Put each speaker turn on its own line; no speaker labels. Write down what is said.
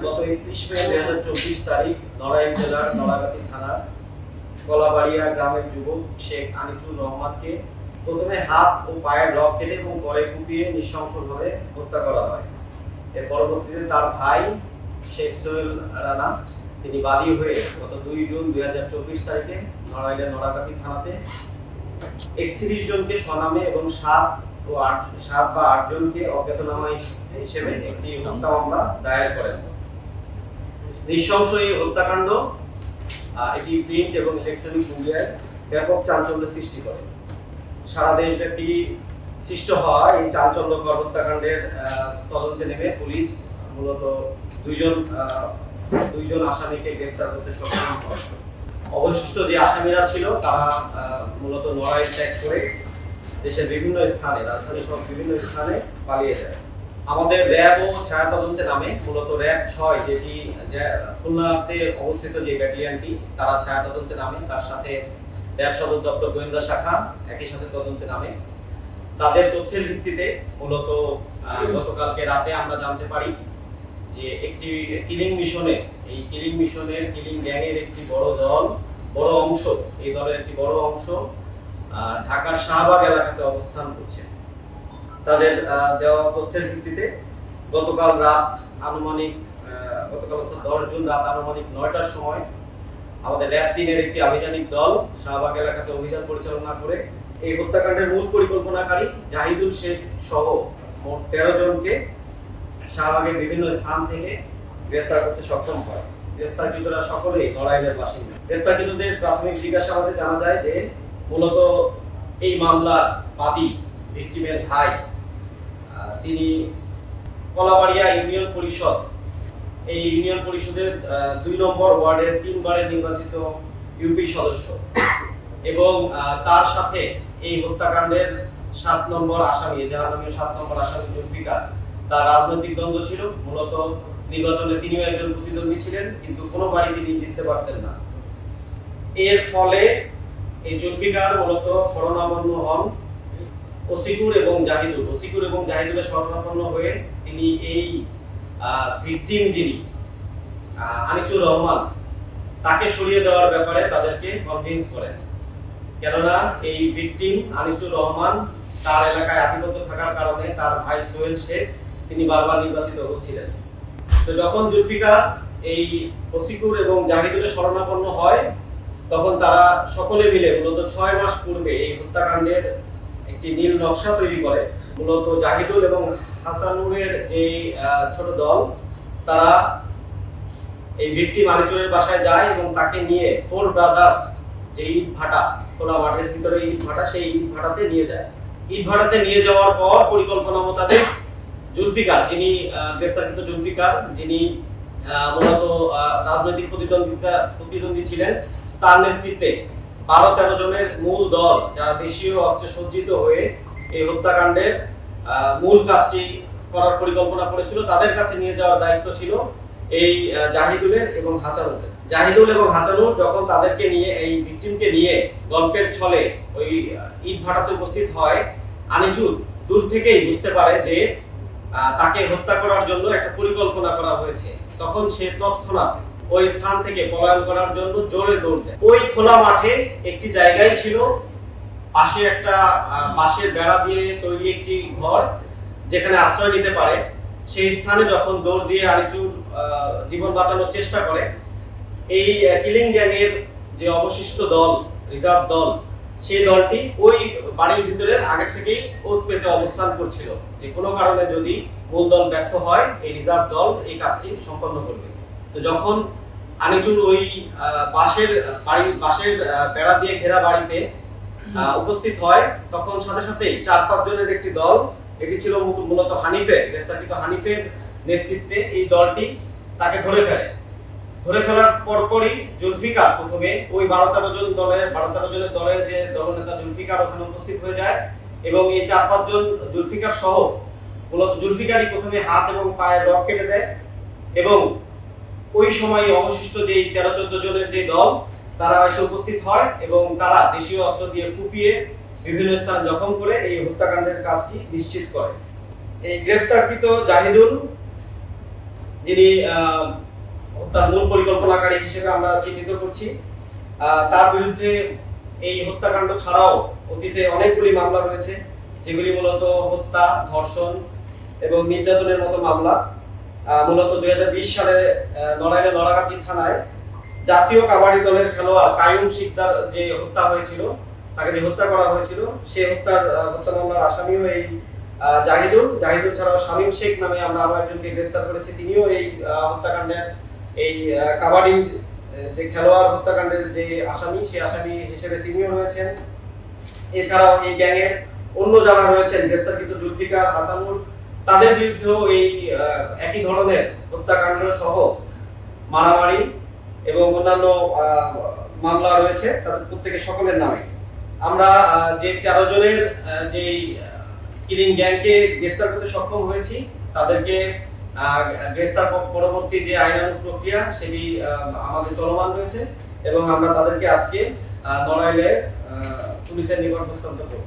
একত্রিশ তিনি বাদী হয়ে গত দুই জুন দুই হাজার চব্বিশ তারিখে নড়াইলের নড়াগাতি থানাতে একত্রিশ জনকে স্বনামে এবং সাত ও আট, সাত বা আট জনকে অজ্ঞাতনামা হিসেবে একটি হত্যা মামলা দায়ের করেন। নৃশংস এই হত্যাকাণ্ড এটি প্রিন্ট এবং ইলেকট্রনিক মিডিয়ায় ব্যাপক চাঞ্চল্য সৃষ্টি করে। সারা দেশব্যাপী সৃষ্ট হওয়া এই চাঞ্চল্যকর হত্যাকাণ্ডের তদন্তে নেমে পুলিশ মূলত দুইজন দুইজন আসামিকে গ্রেফতার করতে সক্ষম হয়। অবশিষ্ট যে আসামিরা ছিল, তারা মূলত লড়াই ত্যাগ করে দেশের বিভিন্ন স্থানে রাজধানী সহ বিভিন্ন স্থানে পালিয়ে যায়। আমাদের র্যাব ও ছায়া তদন্তে নামে মূলত র্যাব ছয় যেটি যে- খুলনাতে অবস্থিত যে ব্যাটালিয়নটি তারা ছায়া তদন্তে নামে তার সাথে র্যাব সদর দপ্তর গোয়েন্দা শাখা একই সাথে তদন্তে নামে। তাদের তথ্যের ভিত্তিতে মূলত গতকালকে রাতে আমরা জানতে পারি যে একটি কিলিং মিশনে এই কিলিং মিশনের কিলিং গ্যাংয়ের একটি বড় দল বড় অংশ এই দলের একটি বড় অংশ আহ, ঢাকার শাহবাগ এলাকাতে অবস্থান করছে। তাদের দেওয়া তথ্যের ভিত্তিতে গতকাল রাত আনুমানিক গতকাল দশ জুন রাত আনুমানিক নয়টার সময় আমাদের র্যাব তিনের একটি আভিযানিক দল শাহবাগ এলাকাতে অভিযান পরিচালনা করে এই হত্যাকাণ্ডের মূল পরিকল্পনাকারী জাহিদুল শেখ সহ মোট তেরো জনকে শাহবাগের বিভিন্ন স্থান থেকে গ্রেফতার করতে সক্ষম হয়। গ্রেফতারকৃতরা সকলেই নড়াইলের বাসিন্দা। গ্রেফতারকৃতদের প্রাথমিক জিজ্ঞাসাবাদে জানা যায় যে মূলত এই মামলার বাদী ভিকটিমের ভাই তিনি কলাবাড়িয়া ইউনিয়ন পরিষদ। এই ইউনিয়ন পরিষদের দুই নম্বর ওয়ার্ডের তিনবারের নির্বাচিত ইউপি সদস্য। এবং তার সাথে এই হত্যাকাণ্ডের সাত নম্বর আসামি যার নামে সাত নম্বর আসামি জুলফিকার, তার রাজনৈতিক দ্বন্দ্ব ছিল। মূলত নির্বাচনে তিনিও একজন প্রতিদ্বন্দ্বী ছিলেন, কিন্তু কোনো বাড়ি তিনি জিততে পারতেন না। এর ফলে এই জুলফিকার মূলত শরণাপন্ন হন। ওসিকুর এবং জাহিদুল। ওসিকুর এবং জাহিদুলের শরণাপন্ন হয়ে তিনি এই ভিকটিম যিনি আহ, আনিসুর রহমান তাকে সরিয়ে দেওয়ার ব্যাপারে তাদেরকে কনভিন্স করেন। কেননা এই ভিকটিম আনিসুর রহমান তার এলাকায় আধিপত্য থাকার কারণে তার ভাই সোহেল শেখ তিনি বারবার নির্বাচিত হচ্ছিলেন। তো যখন জুলফিকার এই ওসিকুর এবং জাহিদুলের শরণাপন্ন হয় তখন তারা সকলে মিলে মূলত ছয় মাস পূর্বে এই হত্যাকাণ্ডের একটি নীল নকশা তৈরি করে। মূলত জাহিদুল এবং হাসানুরের যে ছোট দল, তারা এই ভিকটিম আনিচুরের বাসায় যায় এবং তাকে নিয়ে ফোর ব্রাদার্স যে ইট ভাটা, খোলা মাঠের ভিতরে ইট ভাটা, সেই ইট ভাটাতে নিয়ে যায়। ইট ভাটাতে নিয়ে যাওয়ার পর পরিকল্পনা মোতাবেক জুলফিকার, যিনি গ্রেফতারকৃত জুলফিকার, যিনি মূলত রাজনৈতিক প্রতিদ্বন্দ্বিতা প্রতিদ্বন্দ্বী ছিলেন, তার নেতৃত্বে বারো তেরো জনের মূল দল যারা দেশীয় অস্ত্রে সজ্জিত হয়ে এই হত্যাকাণ্ডের মূল কাজটি করার পরিকল্পনা করেছিল, তাদের কাছে নিয়ে যাওয়ার দায়িত্ব ছিল এই জাহিদুলের এবং হাসানুলের জাহিদুল এবং হাসানুল যখন তাদেরকে নিয়ে, এই ভিকটিমকে নিয়ে গল্পের ছলে ওই ইট ভাটাতে উপস্থিত হয় আনিজুর দূর থেকেই বুঝতে পারে যে তাকে হত্যা করার জন্য একটা পরিকল্পনা করা হয়েছে। তখন সে তৎক্ষণাৎ ওই স্থান থেকে পলায়ন করার জন্য জোরে দৌড় দেয়। ওই খোলা মাঠে একটি জায়গায় ছিল পাশে একটা বাঁশের বেড়া দিয়ে তৈরি একটি ঘর, যেখানে আশ্রয় নিতে পারে। সেই স্থানে যখন দৌড় দিয়ে আলিচুর জীবন বাঁচানোর চেষ্টা করে, এই কিলিং গ্যাং এর যে অবশিষ্ট দল, রিজার্ভ দল, সেই দলটি ওই বাড়ির ভিতরে আগে থেকেই ওত পেতে অবস্থান করছিল। যে কোনো কারণে যদি মূল দল ব্যর্থ হয়, এই রিজার্ভ দল এই কাজটি সম্পন্ন করবে। যখন আনিচুর ওই বাঁশের, বাড়ি, বাঁশের বেড়া দিয়ে ঘেরা বাড়িতে উপস্থিত হয়, তখন সাথে সাথে চার পাঁচ জনের একটি দল, এটি ছিল মূলত হানিফের গ্রেফতারকৃত হানিফের নেতৃত্বে এই দলটি তাকে ধরে ফেলে। ধরে ফেলার পরপরই জুলফিকার প্রথমে ওই বারো তেরো জন দলের বারো তেরো জনের দলের যে দলনেতা জুলফিকার ওখানে উপস্থিত হয়ে যায় এবং এই চার পাঁচ জন জুলফিকার সহ মূলত জুলফিকারই প্রথমে হাত এবং পায়ে রক কেটে দেয় এবং ওই সময় অবশিষ্ট যে তেরো চোদ্দ জনের যে দল, তারা এসে উপস্থিত হয় এবং তারা দেশীয় অস্ত্র দিয়ে কুপিয়ে বিভিন্ন স্থান জখম করে এই হত্যাকাণ্ডের কাজটি নিশ্চিত করে। এই গ্রেফতারকৃত জাহিদুল, যিনি হত্যার মূল পরিকল্পনাকারী হিসেবে আমরা চিহ্নিত করছি তার বিরুদ্ধে এই হত্যাকাণ্ড ছাড়াও অতীতে অনেকগুলি মামলা রয়েছে, যেগুলি মূলত হত্যা, ধর্ষণ এবং নির্যাতনের মতো মামলা। মূলত দুই সালে নড়াইলে নড়াগাতি থানায় জাতীয় কাবাডি দলের খেলোয়াড় কায়ুম শিকদার যে হত্যা হয়েছিল তাকে যে হত্যা করা হয়েছিল সেই হত্যার হত্যা মামলার আহ, জাহিদুল। জাহিদুল ছাড়াও শামীম শেখ নামে আমরা আরও একজনকে গ্রেফতার করেছি। তিনিও এই হত্যাকাণ্ডের এই কাবাডি যে খেলোয়াড় হত্যাকাণ্ডের যে আসামি সেই আসামি হিসেবে তিনিও রয়েছেন। এছাড়াও এই গ্যাংয়ের অন্য যারা রয়েছেন গ্রেফতার কিন্তু জুলফিকার হাসানুর তাদের বিরুদ্ধেও এই একই ধরনের হত্যাকাণ্ড সহ মারামারি এবং অন্যান্য মামলা রয়েছে তাদের প্রত্যেকের সকলের নামে। আমরা যে তেরো জনের যে কিলিং গ্যাংকে গ্রেফতার করতে সক্ষম হয়েছি, তাদেরকে গ্রেফতার পরবর্তী যে আইনানুগ প্রক্রিয়া, সেটি আমাদের চলমান রয়েছে এবং আমরা তাদেরকে আজকে নড়াইলে পুলিশের নিকট হস্তান্তর করব।